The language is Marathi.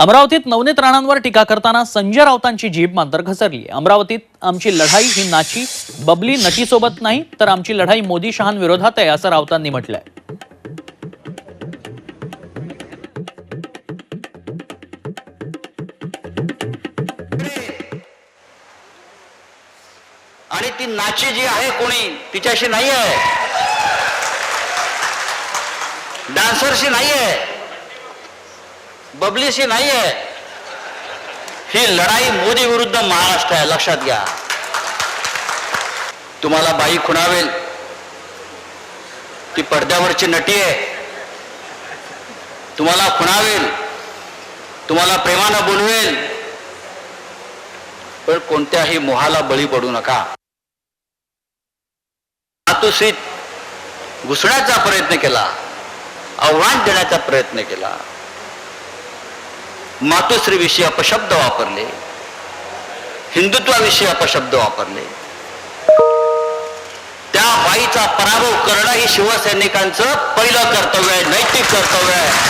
अमरावतीत नवनीत राणांवर टीका करताना संजय राऊतांची जीभ मात्र घसरली अमरावतीत आमची लढाई ही नाची बबली नटीसोबत नाही तर आमची लढाई मोदी शहांविरोधात आहे असं राऊतांनी म्हटलंय. आणि ती नाची जी आहे कोणी तिच्याशी नाही आहे डान्सरशी नाही आहे बबलीशी नाही आहे ही लढाई मोदी विरुद्ध महाराष्ट्र आहे लक्षात घ्या. तुम्हाला बाई खुणावेल. ती पडद्यावरची नटी आहे. तुम्हाला खुणावेल. तुम्हाला प्रेमानं बोलवेल. पण कोणत्याही मोहाला बळी पडू नका. मातोश्रीत घुसण्याचा प्रयत्न केला. आव्हान देण्याचा प्रयत्न केला. मातोश्रीविषयी अपशब्द वापरले. हिंदुत्वाविषयी अपशब्द वापरले. त्या बाईचा पराभव करणं ही शिवसैनिकांचं पहिलं कर्तव्य आहे नैतिक कर्तव्य आहे.